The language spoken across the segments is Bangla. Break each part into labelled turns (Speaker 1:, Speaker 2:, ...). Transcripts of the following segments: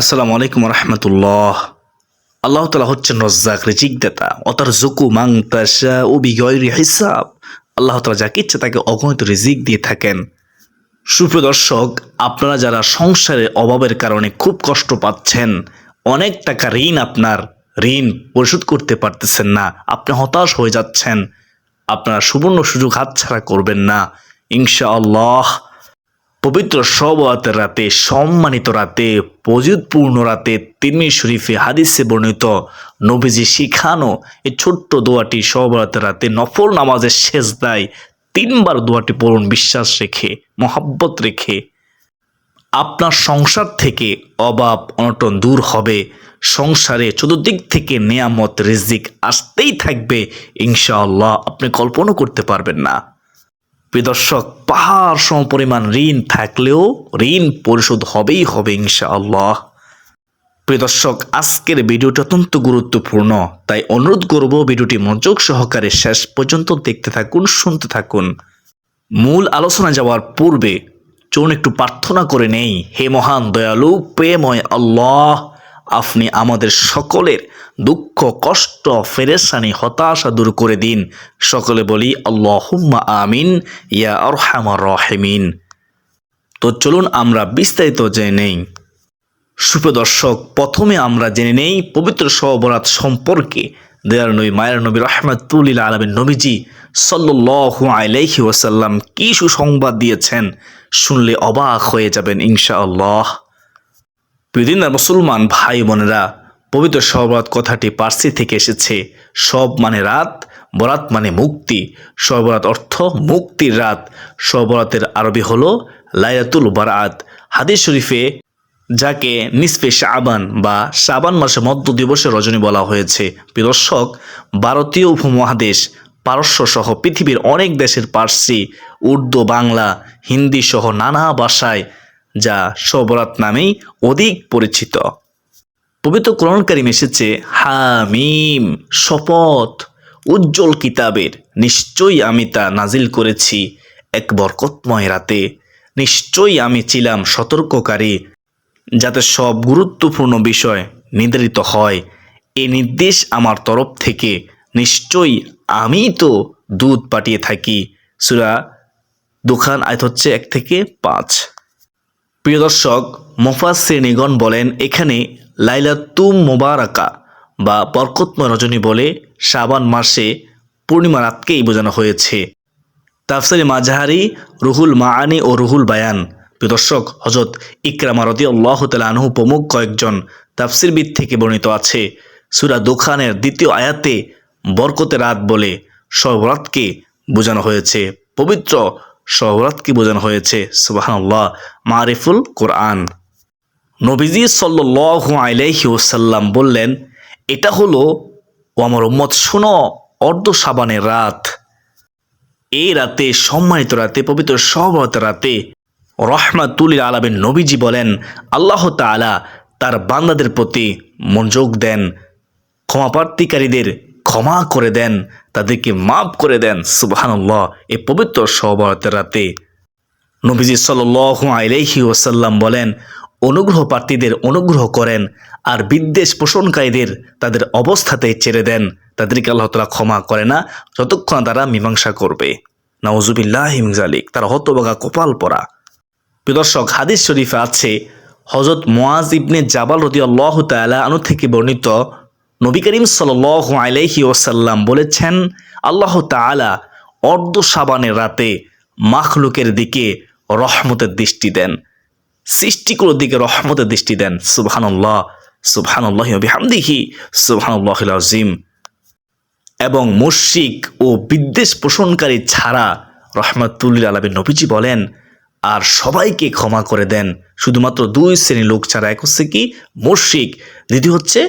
Speaker 1: আসসালামু আলাইকুম রহমতুল্লাহ। আল্লাহ তালা হচ্ছেন রজ্জাক রিজিক দাতা অতার জুকু মাং তাশা ও বিগয়রি হিসাব। আল্লাহ তালা যাকে ইচ্ছে তাকে অগণিত রিজিক দিয়ে থাকেন। সুপ্রিয় দর্শক আপনারা যারা সংসারে অভাবের কারণে খুব কষ্ট পাচ্ছেন, অনেক টাকা ঋণ আপনার, ঋণ পরিশোধ করতে পারতেছেন না, আপনি হতাশ হয়ে যাচ্ছেন, আপনারা সুবর্ণ সুযোগ হাতছাড়া করবেন না। ইনশাআল্লাহ পবিত্র সবাতের রাতে, সম্মানিত রাতে পজিতপূর্ণ রাতে তিরমি শরীফে হাদিসে বর্ণিত নবীজি শিখানো এই ছোট্ট দোয়াটি সবরাতের রাতে নফল নামাজের শেষ দায় তিনবার দোয়াটি পড়ুন, বিশ্বাস রেখে, মহাব্বত রেখে। আপনার সংসার থেকে অভাব, অনটন দূর হবে। সংসারে চতুর্দিক থেকে নেয়ামত, রিজিক আসতেই থাকবে। ইনশাআল্লাহ, আপনি কল্পনা করতে পারবেন না। দর্শক, পাহাড় সম পরিমাণ ঋণ থাকলেও ঋণ পরিশোধ হবেই হবে ইনশাআল্লাহ। প্রিয় দর্শক, আজকের ভিডিওটি অত্যন্ত গুরুত্বপূর্ণ, তাই অনুরোধ করব ভিডিওটি মনোযোগ সহকারে শেষ পর্যন্ত দেখতে থাকুন, শুনতে থাকুন। মূল আলোচনা যাওয়ার পূর্বে চলুন একটু প্রার্থনা করে নেই। হে মহান, দয়ালু প্রেময় আল্লাহ আপনি আমাদের সকলের দুঃখ, কষ্ট ফেরেসানি হতাশা দূর করে দিন। সকলে বলি, আল্লাহুম্মা আমিন, ইয়া আরহামার রহিমিন। তো চলুন আমরা বিস্তারিত জেনে নেই। সুপ্রদর্শক প্রথমে আমরা জেনে নেই পবিত্র সবরাত সম্পর্কে। দয়ার নবী, মায়ের নবী রহমাতুল্লিল আলমের নবীজি সাল্লু আলাইহি ওয়াসাল্লাম কি সুসংবাদ দিয়েছেন শুনলে অবাক হয়ে যাবেন ইনশাআল্লাহ। বিভিন্ন মুসলমান ভাই বোনেরা, পবিত্র সবরাত কথাটি পার্সি থেকে এসেছে। সব মানে রাত, বরাত মানে মুক্তি। সবরাত অর্থ মুক্তির রাত। সবরাতের আরবি হলো লায়াতুল বারাত। হাদিস শরীফে যাকে নিসফে শাবান বা শাবান মাসে মধ্য দিবসে রজনী বলা হয়েছে। দর্শক, ভারতীয় উপমহাদেশ, পারস্য সহ পৃথিবীর অনেক দেশের পার্সি উর্দু, বাংলা, হিন্দি সহ নানা ভাষায় যা সবরাত নামেই অধিক পরিচিত। পবিত্র কোরআন কারিম এসেছে, হামিম, শপথ, উজ্জ্বল কিতাবের, নিশ্চয়ই আমি তা নাজিল করেছি এক বরকতময় রাতে। নিশ্চয়ই আমি ছিলাম সতর্ককারী, যাতে সব গুরুত্বপূর্ণ বিষয় নির্ধারিত হয়। এ নির্দেশ আমার তরফ থেকে নিশ্চয়ই আমি তো দুধ পাঠিয়ে থাকি। সুরা দোকান আয়ত হচ্ছে এক থেকে পাঁচ। প্রিয় দর্শক মোফাজ শ্রেণীগণ বলেন, এখানে লাইলাতুম মোবারাকা বা বরকতময় রজনী বলে শাবান মাসে পূর্ণিমা রাতকেই বোঝানো হয়েছে। তাফসারি মাজাহারি, রুহুল মাআনি ও রুহুল বায়ান। দর্শক হজরত ইকরামা রদি আল্লাহ আনহু প্রমুখ কয়েকজন তাফসিরবিদ থেকে বর্ণিত আছে। সুরা দোখানের দ্বিতীয় আয়াতে বরকতে রাত বলে সবরাতকে বোঝানো হয়েছে। পবিত্র সবরাতকে বোঝানো হয়েছে? সুবাহান্লাহ মারিফুল কোরআন। নবীজি সাল্লু আলাইহি ওসাল্লাম বললেন, এটা হলো ও আমার উম্মত শোনো, অর্ধ সাবানের রাত। এই রাতে, সম্মানিত রাতে, পবিত্র সবরত রাতে রহমাতুল আলমের নবীজি বলেন, আল্লাহ তালা তার বান্দাদের প্রতি মনোযোগ দেন। ক্ষমাপ্রার্থীকারীদের ক্ষমা করে দেন, তাদেরকে মাফ করে দেন সুবাহান্লাহ এই পবিত্র সবরতের রাতে নবীজি সাল আলাইহি ওসাল্লাম বলেন, অনুগ্রহ প্রার্থীদের অনুগ্রহ করেন আর বিদ্বেষ পোষণকারীদের তাদের অবস্থাতে ছেড়ে দেন। তাদেরকে আল্লাহ তালা ক্ষমা করে না, যতক্ষণ তারা মীমাংসা করবে। নওজুবিল্লাহ হিমজালিক তারা হতবাগা কপাল পরা। প্রদর্শক হাদিস শরীফে আছে হজরত মোয়াজ ইবনে জাবাল রদি আল্লাহ আনু থেকে বর্ণিত নবী করিম সাল আলাইহি ওসাল্লাম বলেছেন, আল্লাহ তালা অর্ধ সাবানের রাতে মাখলুকের দিকে রহমতের দৃষ্টি দেন সৃষ্টিগুলোর দিকে রহমতের দৃষ্টি দেন। সুবহানুল্লাহ সুবহানুল্লাহ বিহামদিহি সুবহানুল্লাহ আজিম এবং মুশিক ও বিদ্বেষ পোষণকারী ছাড়া রহমতুল্লিল আলমী নবীজি বলেন আর সবাইকে ক্ষমা করে দেন। শুধুমাত্র দুই শ্রেণির লোক ছাড়া এক হচ্ছে কি? মুশিক দ্বিতীয় হচ্ছে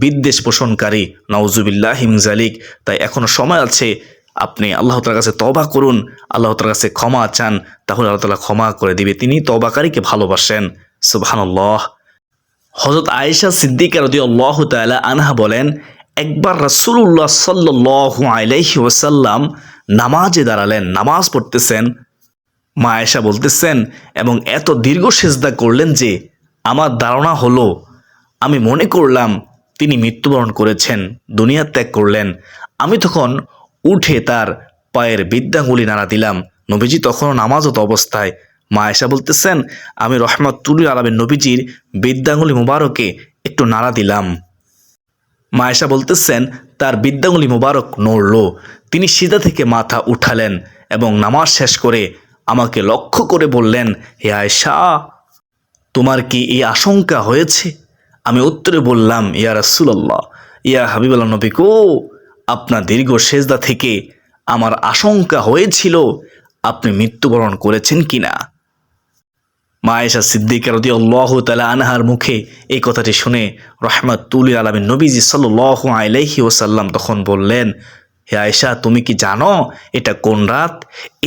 Speaker 1: বিদ্বেষ পোষণকারী। নওজুবিল্লাহ হিমজালিক তাই এখনও সময় আছে। আপনি আল্লাহ তালার কাছে তবা করুন। আল্লাহ তালার কাছে ক্ষমা চান। তাহলে আল্লাহ তালা ক্ষমা করে দিবে। তিনি তবাকারীকে ভালোবাসেন। সুবাহানল্লাহ। হজরত আয়েশা সিদ্দিকা রদি আল্লাহ তালা আনহা বলেন, একবার রাসুল্লাহ সাল্লাহ আলাইহি ওসাল্লাম নামাজে দাঁড়ালেন, নামাজ পড়তেছেন মা আয়েশা বলতেছেন, এবং এত দীর্ঘ সেজদা করলেন যে আমার ধারণা হলো, আমি মনে করলাম তিনি মৃত্যুবরণ করেছেন, দুনিয়া ত্যাগ করলেন। আমি তখন উঠে তার পায়ের বিদ্যাঙ্গুলি নাড়া দিলাম। নবীজি তখনও নামাজত অবস্থায়। মা এসা বলতেছেন, আমি রহমতুল্লিল আলমের নবীজির বিদ্যাঙ্গুলি মুবারকে একটু নাড়া দিলাম। মা মায়েশা বলতেছেন, তার বিদ্যাঙ্গুলি মুবারক নড়ল। তিনি সিধা থেকে মাথা উঠালেন এবং নামাজ শেষ করে আমাকে লক্ষ্য করে বললেন, হে আয়সা তোমার কি এই আশঙ্কা হয়েছে? আমি উত্তরে বললাম, ইয়া রাসুলাল্লাহ, ইয়া হাবিবাল্লাহ নবী কো আপনার দীর্ঘ সেজদা থেকে আমার আশঙ্কা হয়েছিল, আপনি মৃত্যুবরণ করেছেন কিনা? মায়েশা সিদ্দিকা রদি আল্লাহ তালা আনহার মুখে এই কথাটি শুনে রহমাতুল আলমী নবীজি সাল্লাহ আলাইহি ওসাল্লাম তখন বললেন হে আয়েশা, তুমি কি জানো এটা কোন রাত?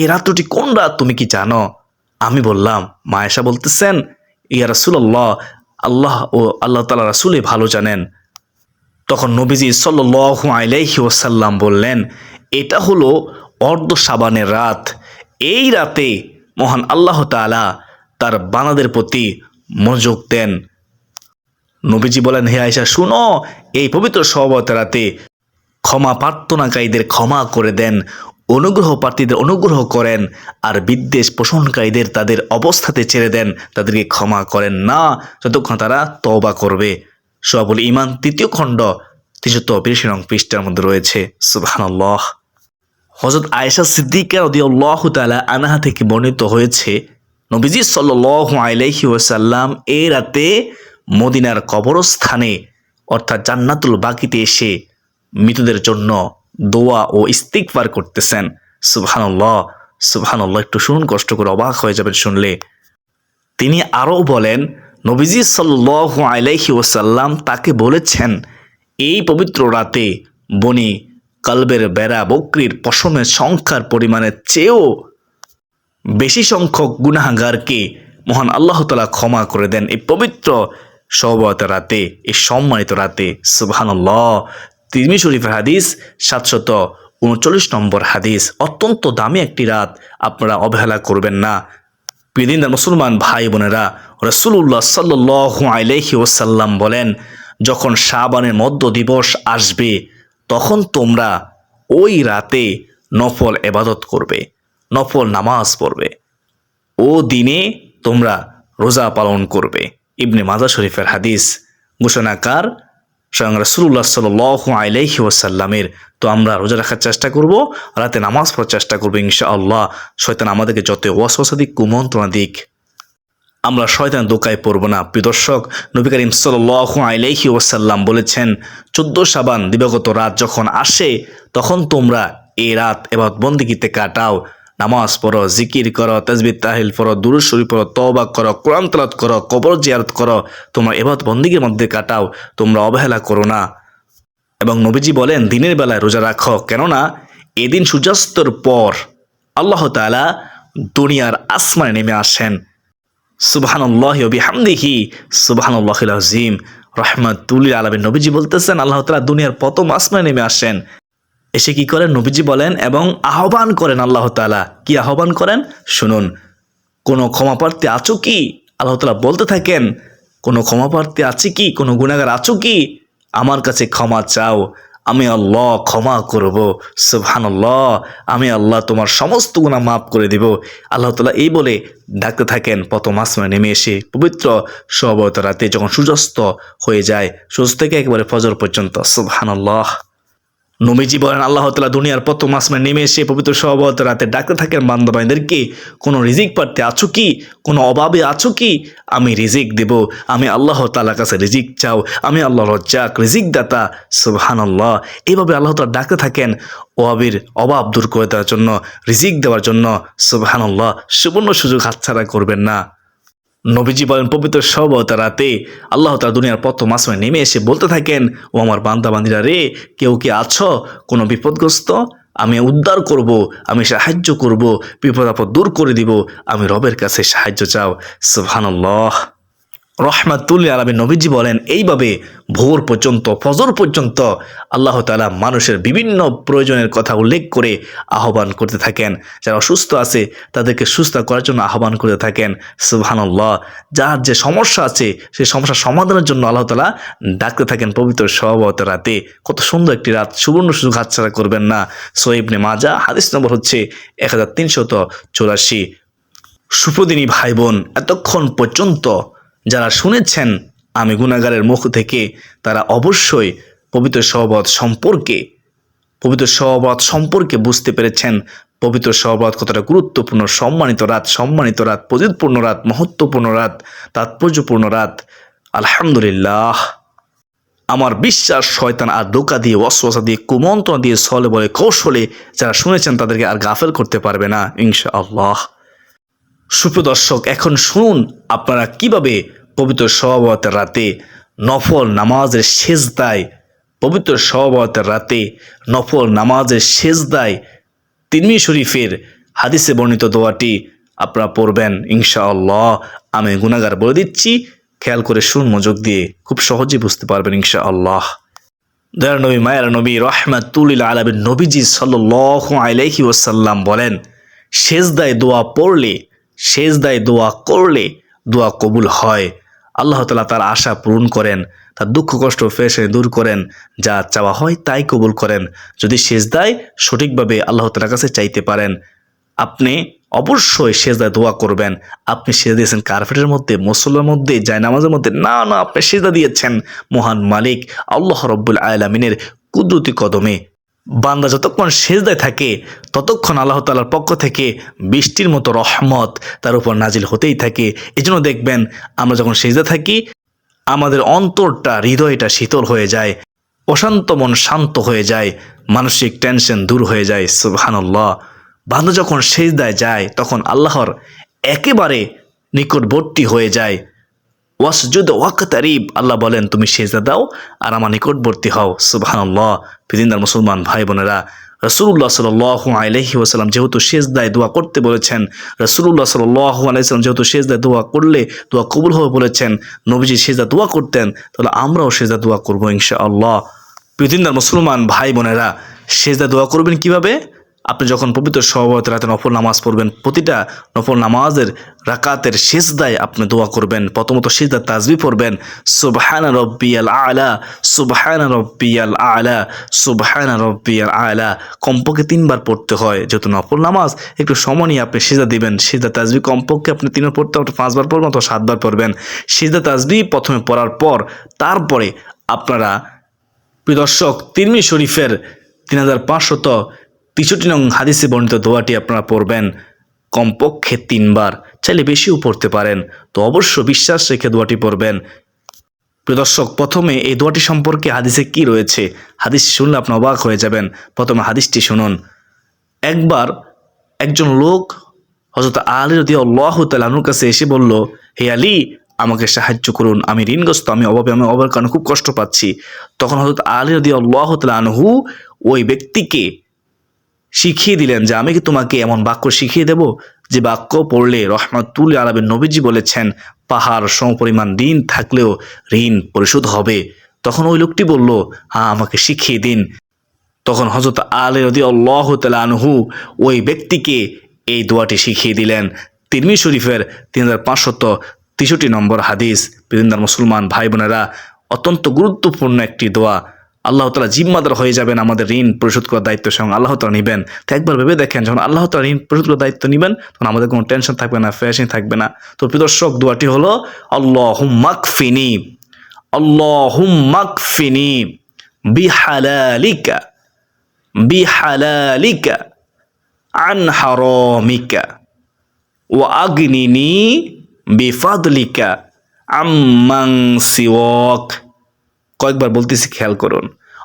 Speaker 1: এ রাত্রটি কোন রাত তুমি কি জানো? আমি বললাম, মা মায়েশা বলতেছেন, ইয়া রাসুল্লাহ আল্লাহ ও আল্লাহ তালা রাসুলে ভালো জানেন। তখন নবীজি সাল্লাহ আলাইহি ওসাল্লাম বললেন, এটা হলো অর্ধ সাবানের রাত। এই রাতে মহান আল্লাহ তাআলা তার বানাদের প্রতি মনোযোগ দেন। নবীজি বলেন, হে আয়সা শুনো, এই পবিত্র সহবত রাতে ক্ষমা প্রার্থনাকারীদের ক্ষমা করে দেন, অনুগ্রহ প্রার্থীদের অনুগ্রহ করেন, আর বিদ্বেষ পোষণকারীদের তাদের অবস্থাতে ছেড়ে দেন, তাদেরকে ক্ষমা করেন না, যতক্ষণ তারা তওবা করবে। সবল ইমান তৃতীয় খণ্ড, তিনশত বিরাশি নং পৃষ্ঠার মধ্যে রয়েছে। সুবহানাল্লাহ। হজরত আয়েশা সিদ্দিকা রদিয়াল্লাহু তাআলা আনাহা থেকে বর্ণিত হয়েছে, নবীজি সাল্লাল্লাহু আলাইহি ওয়াসাল্লাম এ রাতে মদিনার কবরস্থানে, অর্থাৎ জান্নাতুল বাকিতে এসে মৃতদের জন্য দোয়া ও ইস্তিকবার করতেছেন। সুবহানাল্লাহ সুবহানাল্লাহ, একটু শুনুন, কষ্ট করে অবাক হয়ে যাবেন শুনলে। তিনি আরও বলেন, নবীজি সাল্লাল্লাহু আলাইহি ওয়াসাল্লাম তাকে বলেছেন, এই পবিত্র রাতে বনি কালবের বেড়া বকরির পশমের সংখ্যার পরিমাণের চেয়েও বেশি সংখ্যক গুনাহাগারকে মহান আল্লাহ তালা ক্ষমা করে দেন। এই পবিত্র সহবত রাতে, এই সম্মানিত রাতে, সুবহানাল্লাহ তিরমি শরীফের হাদিস, সাতশত উনচল্লিশ নম্বর হাদিস। অত্যন্ত দামি একটি রাত, আপনারা অবহেলা করবেন না। প্রিয়দিনদার মুসলমান ভাই বোনেরা রসুল্লাহ সাল্লাহ আলাইহি ওসাল্লাম বলেন, যখন শাবানের মধ্য দিবস আসবে, তখন তোমরা ওই রাতে নফল এবাদত করবে, নফল নামাজ পড়বে। ও দিনে তোমরা রোজা পালন করবে। ইবনে মাজা শরীফের হাদিস, ঘোষণাকার স্বয়ং রসুল্লাহ সাল আলাইহি ওসাল্লামের তো আমরা রোজা রাখার চেষ্টা করব, রাতে নামাজ পড়ার চেষ্টা করব ইনশা আল্লাহ শয়তান আমাদেরকে যত ওয়াসওয়াসা দিক, কুমন্ত্রণা দিক, আমরা শয়তান দোকায় পড়ব না। প্রিয় দর্শক, নবী করিম সাল্লাহ আলাইহি ওসাল্লাম বলেছেন, চোদ্দ সাবান দিবাগত রাত যখন আসে, তখন তোমরা এই রাত এবার বন্দিগিতে কাটাও। নামাজ পড়ো, জিকির করো তসবি তাহিল পড়ো, দুরুদ শরীফ পড়ো, তওবা করো, কোরআন তলাত করো, কবর জিয়ারত করো, তোমরা এবার বন্দিগির মধ্যে কাটাও, তোমরা অবহেলা করো না। এবং নবীজি বলেন, দিনের বেলায় রোজা রাখো, কেননা এদিন সূর্যাস্তর পর আল্লাহ তাআলা দুনিয়ার আসমানে নেমে আসেন। সুবাহানুল্লাহ বিহামদিহি সুবাহানুল্লাহ আলমের নবীজি বলতেছেন, আল্লাহ তালা দুনিয়ার প্রথম আসমানে নেমে আসেন। এসে কি করেন? নবীজি বলেন, এবং আহ্বান করেন আল্লাহ তালা কি আহ্বান করেন? শুনুন, কোনো ক্ষমাপ্রার্থী আছো কি? আল্লাহ তালা বলতে থাকেন, কোনো ক্ষমাপ্রার্থী আছে কি? কোনো গুণাগার আছো কি? আমার কাছে ক্ষমা চাও, আমি আল্লাহ ক্ষমা করব। সুবহানাল্লাহ, আমি আল্লাহ তোমার সমস্ত গুণা মাফ করে দিব। আল্লাহ তালা এই বলে ডাকতে থাকেন, প্রথম আসমানে নেমে এসে পবিত্র সবত রাতে যখন সূর্যাস্ত হয়ে যায়, সূর্য থেকে একেবারে ফজর পর্যন্ত। সুবহানাল্লাহ। নবীজি বলেন, আল্লাহ তালা দুনিয়ার প্রথম আসমানে নেমে এসে পবিত্র সহবত রাতে ডাকতে থাকেন বান্ধবাইদেরকে কোনো রিজিক পারতে আছো কি? কোনো অভাবে আছো কি? আমি রিজিক দেব, আমি আল্লাহ তালার কাছে রিজিক চাও, আমি আল্লাহ রজ্জাক রিজিক দাতা সুবহান আল্লাহ এইভাবে আল্লাহ তালা ডাকতে থাকেন অভাবের অভাব দূর করে দেওয়ার জন্য, রিজিক দেওয়ার জন্য সুবহান আল্লাহ সুবর্ণ সুযোগ হাতছাড়া করবেন না। নবীজি বলেন, পবিত্র সবত রাতে আল্লাহ তার দুনিয়ার প্রথম আসমানে নেমে এসে বলতে থাকেন, ও আমার বান্দা বান্দিরা রে, কেউ কি আছো? কোনো বিপদগ্রস্ত? আমি উদ্ধার করব, আমি সাহায্য করব, বিপদ আপদ দূর করে দিব, আমি রবের কাছে সাহায্য চাও। সুবহানাল্লাহ। রহমাতুল্লি আলমী নবীজি বলেন, এইভাবে ভোর পর্যন্ত, ফজর পর্যন্ত আল্লাহ তালা মানুষের বিভিন্ন প্রয়োজনের কথা উল্লেখ করে আহ্বান করতে থাকেন। যারা অসুস্থ আছে, তাদেরকে সুস্থ করার জন্য আহ্বান করতে থাকেন। সুবহানাল্লাহ। যার যে সমস্যা আছে সেই সমস্যার সমাধানের জন্য আল্লাহ তালা ডাকতে থাকেন পবিত্র সহবত রাতে। কত সুন্দর একটি রাত, সুবর্ণ সুযোগ হাতছাড়া করবেন না। সোয়েবনে মাজা, হাদিস নম্বর হচ্ছে এক হাজার তিনশত চৌরাশি। সুপ্রদিনী ভাই বোন এতক্ষণ পর্যন্ত যারা শুনেছেন আমি গুণাগারের মুখ থেকে, তারা অবশ্যই পবিত্র সহবত সম্পর্কে, পবিত্র সহবত সম্পর্কে বুঝতে পেরেছেন। পবিত্র সহবত কতটা গুরুত্বপূর্ণ, সম্মানিত রাত সম্মানিত রাত প্রজিতপূর্ণ রাত, মহত্বপূর্ণ রাত, তাৎপর্যপূর্ণ রাত। আলহামদুলিল্লাহ। আমার বিশ্বাস শয়তান আর দোকা দিয়ে অশ্বাসা দিয়ে, কুমন্ত্রণা দিয়ে ছলে বলে, কৌশলে যারা শুনেছেন তাদেরকে আর গাফেল করতে পারবে না ইনশা আল্লাহ সুপ্রদর্শক, এখন শুনুন আপনারা কীভাবে পবিত্র সহবতের রাতে নফল নামাজের শেষ দায় পবিত্র সহবতের রাতে নফল নামাজের শেষ দায় তিনমি শরীফের হাদিসে বর্ণিত দোয়াটি আপনারা পড়বেন, ইনশাআল্লাহ। আমি গুনাগার বলে দিচ্ছি, খেয়াল করে শুন মনোযোগ দিয়ে খুব সহজেই বুঝতে পারবেন, ইনশাআল্লাহ। দয়ার নবী, মায়ের নবী, রহমাতুল্লিল আলমের নবীজি সাল্লাহ আলাইহি ওসাল্লাম বলেন শেষদায় দোয়া পড়লে শেষদায় দোয়া করলে দোয়া কবুল হয়। আল্লাহ তালা তার আশা পূরণ করেন, তার দুঃখ কষ্ট ফেসে দূর করেন, যা চাওয়া হয় তাই কবুল করেন। যদি শেষদায় সঠিকভাবে আল্লাহ তালার কাছে চাইতে পারেন, আপনি অবশ্যই সেজদা দোয়া করবেন। আপনি সেজা দিয়েছেন কার্পেটের মধ্যে, মুসল্লার মধ্যে, জায়নামাজের মধ্যে, না না, আপনি সেজদা দিয়েছেন মহান মালিক, আল্লাহ রব্বুল আলমিনের কুদরতি কদমে। বান্দা যতক্ষণ সেজদায় থাকে, ততক্ষণ আল্লাহ তালার পক্ষ থেকে বৃষ্টির মতো রহমত তার উপর নাজিল হতেই থাকে। এজন্য দেখবেন, আমরা যখন সেজদা থাকি, আমাদের অন্তরটা, হৃদয়টা শীতল হয়ে যায়, অশান্ত মন শান্ত হয়ে যায়, মানসিক টেনশন দূর হয়ে যায়, সুবহানাল্লাহ। বান্দা যখন সেজদায় যায়, তখন আল্লাহর একেবারে নিকটবর্তী হয়ে যায়। ওয়াসজুদ ওয়াক্তারিব। আল্লাহ বলেন, তুমি সেজদা দাও আর আমার নিকটবর্তী হও। সুবহানাল্লাহ। পৃথিবীর মুসলমান ভাই বোনেরা রসুল্লাহ সাল আলহি ওসালাম যেহেতু শেষদায় দোয়া করতে বলেছেন রসুল্লাহ সাল আলাইসালাম যেহেতু শেষদায় দোয়া করলে দোয়া কবুল হবে বলেছেন, নবীজি সেজদা দোয়া করতেন, তাহলে আমরাও সেজদা দোয়া করব ইনশা আল্লাহ পৃথিবীর মুসলমান ভাই বোনেরা, সেজদা দোয়া করবেন কীভাবে? আপনি যখন পবিত্র সহবত রাতে নফল নামাজ পড়বেন, প্রতিটা নফল নামাজের রাকাতের শেষদায় আপনি দোয়া করবেন। প্রথমত শেষদা তাজবি পড়বেন, সুবহানা রব্বিয়াল আলা, সুবহানা রব্বিয়াল আলা, সুবহানা রব্বিয়াল আলা। কমপক্ষে তিনবার পড়তে হয়, যেহেতু নফল নামাজ একটু সময় নিয়ে আপনি সেজা দিবেন। সেজদা তাজবি কমপক্ষে আপনি তিনবার পড়তে আপনি পাঁচবার পড়বেন অথবা সাতবার পড়বেন। সেজদা তাজবি প্রথমে পড়ার পর, তারপরে আপনারা, প্রিয় দর্শক তিরমি শরীফের তিন হাজার পাঁচশত তেষট্টি নং হাদিসে বর্ণিত দোয়াটি আপনারা পড়বেন, কমপক্ষে তিনবার, চাইলে বেশিও পড়তে পারেন। তো অবশ্য বিশ্বাস রেখে দোয়াটি পড়বেন। প্রদর্শক প্রথমে এই দোয়াটি সম্পর্কে হাদিসে কি রয়েছে? হাদিস শুনলে আপনি অবাক হয়ে যাবেন। প্রথমে হাদিসটি শুনুন। একবার একজন লোক হজরত আলী রদি আল্লাহ তালুর কাছে এসে বলল, হে আলী, আমাকে সাহায্য করুন। আমি ঋণগ্রস্ত, আমি অভাবে, আমি অভাবের কারণে খুব কষ্ট পাচ্ছি। তখন হজরত আলী রদি আল্লাহ তালহু ওই ব্যক্তিকে শিখিয়ে দিলেন যে আমি কি তোমাকে এমন বাক্য শিখিয়ে দেব? যে বাক্য পড়লে রহমাতুল আলবের নবীজি বলেছেন, পাহাড় সমপরিমাণ ঋণ থাকলেও ঋণ পরিশোধ হবে। তখন ওই লোকটি বলল হ্যাঁ আমাকে শিখিয়ে দিন। তখন হজরত আলী রদি আল্লাহ আনহু ওই ব্যক্তিকে এই দোয়াটি শিখিয়ে দিলেন। তিরমি শরীফের তিন হাজার পাঁচশত তেষট্টি নম্বর হাদিস। বিভিন্ন মুসলমান ভাই বোনেরা অত্যন্ত গুরুত্বপূর্ণ একটি দোয়া। আল্লাহ তালা জিম্মাদার হয়ে যাবেন আমাদের ঋণ পরিশোধ করার দায়িত্ব সঙ্গে আল্লাহ তালা নেবেন। তো একবার ভেবে দেখেন, যখন আল্লাহ তালা ঋণ পরিশোধ করার দায়িত্ব নেবেন, তখন আমাদের কোনো টেনশন থাকবে না ফ্যাশন থাকবে না। তো প্রিদর্শক দোয়াটি হলো আল্লাহ হুম মাকফিনি আল্লাহ মাকফিনি বিহালালিকা বিহালালিকা আন হারামিকা ও আগ্নিনি বিফাদলিকা আম্মাং সিওয়াক। কয়েকবার বলতেছি, খেয়াল করুন।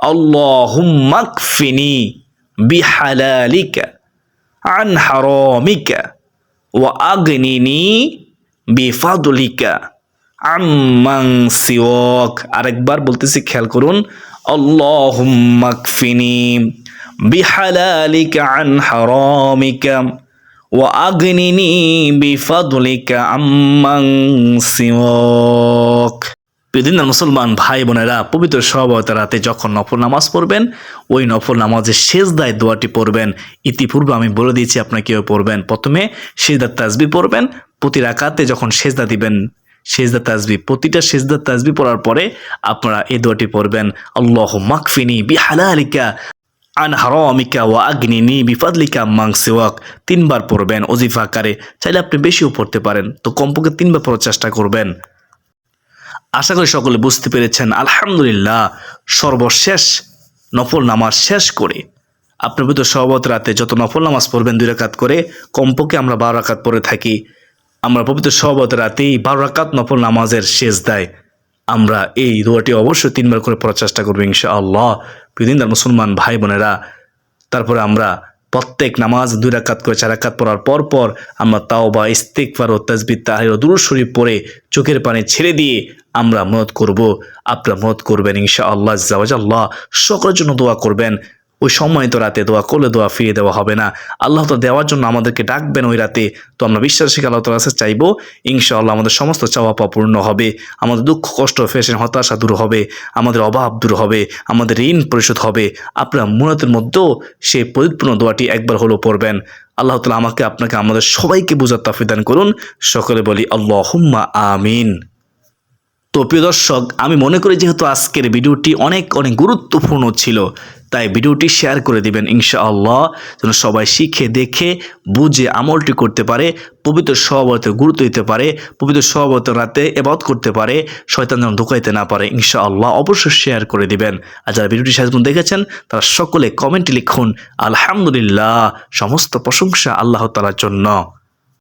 Speaker 1: আল্লাহুম্মা কফিনি বিহালালিকা আন হারামিকা ওয়া আগনিনি বিফাদলিকা আম্মাং সিওয়াক আরেকবার বলতেছি খেয়াল করুন আল্লাহুম্মা কফিনি বিহালালিকা আন হারামিকা وأغنني بفضلك عمن سواك প্রিয়দিনার মুসলমান ভাই বোনেরা, পবিত্র সহবত রাতে যখন নফল নামাজ পড়বেন, ওই নফল নামাজের শেষ দায় দোয়াটি পড়বেন। ইতিপূর্বে আমি বলে দিয়েছি আপনাকে কীভাবে পড়বেন। প্রথমে সেজদার তাজবি পড়বেন। প্রতি রাকাতে যখন সেজদা দিবেন, সেজদা তাজবি প্রতিটা সেজদা তাজবি পড়ার পরে আপনারা এই দোয়াটি পড়বেন। আল্লাহ মাকফিনি বিহালালিকা আন হারামিকা ওয়া আগ্নিনি বিফাদলিকা মাং সেওয়াক। তিনবার পড়বেন অজিফা আকারে। চাইলে আপনি বেশিও পড়তে পারেন। তো কমপক্ষে তিনবার পড়ার চেষ্টা করবেন। আশা করি সকলে বুঝতে পেরেছেন, আলহামদুলিল্লাহ, সর্বশেষ নফল নামাজ শেষ করে আপনার ভিতর সহবত রাতে যত নফল নামাজ পড়বেন দুই রাকাত করে, কমপক্ষে আমরা বারো রাকাত পড়ে থাকি। আমরা পবিত্র সহবত রাতেই বারো রাকাত নফল নামাজের শেষ দেয় আমরা এই দোয়াটি অবশ্যই তিনবার করে পড়ার চেষ্টা করব ইনশা আল্লাহ মুসলমান ভাই বোনেরা তারপরে আমরা প্রত্যেক নামাজ দুই রাকাত করে চার রাকাত পড়ার পর পর আমরা তাও বা ইস্তেকবার ও তসবির তাহির ও দুরুদ শরীফ পরে চোখের পানি ছেড়ে দিয়ে আমরা মত করব। আপনারা মত করবেন ইনশা আল্লাহ আল্লাহ সকলের জন্য দোয়া করবেন। ওই সম্মানিত রাতে দোয়া করলে দোয়া ফিরিয়ে দেওয়া হবে না। আল্লাহ তো দেওয়ার জন্য আমাদেরকে ডাকবেন ওই রাতে। তো আমরা বিশ্বাস শিখে আল্লাহ কাছে চাইব, ইনশাআল্লাহ আমাদের সমস্ত চাওয়া পাওয়া পূর্ণ হবে। আমাদের দুঃখ, কষ্ট ফেসেন হতাশা দূর হবে। আমাদের অভাব দূর হবে। আমাদের ঋণ পরিশোধ হবে। আপনারা মুনাতের মধ্যেও সেই পরিপূর্ণ দোয়াটি একবার হলো পড়বেন। আল্লাহ তালা আমাকে, আপনাকে, আমাদের সবাইকে বোঝার তাফিদান করুন। সকলে বলি আল্লাহ আমিন। তো প্রিয় দর্শক, আমি মনে করি যেহেতু আজকের ভিডিওটি অনেক অনেক গুরুত্বপূর্ণ ছিল, তাই ভিডিওটি শেয়ার করে দিবেন ইনশাআল্লাহ, যেন সবাই শিখে, দেখে, বুঝে, আমলটি করতে পারে, পবিত্র সহবতে গুরুত্ব দিতে পারে, পবিত্র সহবত রাতে এবাদ করতে পারে, শয়তান যেন ঢুকাইতে না পারে, ইনশাআল্লাহ অবশ্যই শেয়ার করে দিবেন। আর যারা ভিডিওটি শেষ পর্যন্ত দেখেছেন, তারা সকলে কমেন্টে লিখুন, আলহামদুলিল্লাহ সমস্ত প্রশংসা আল্লাহ তালার জন্য।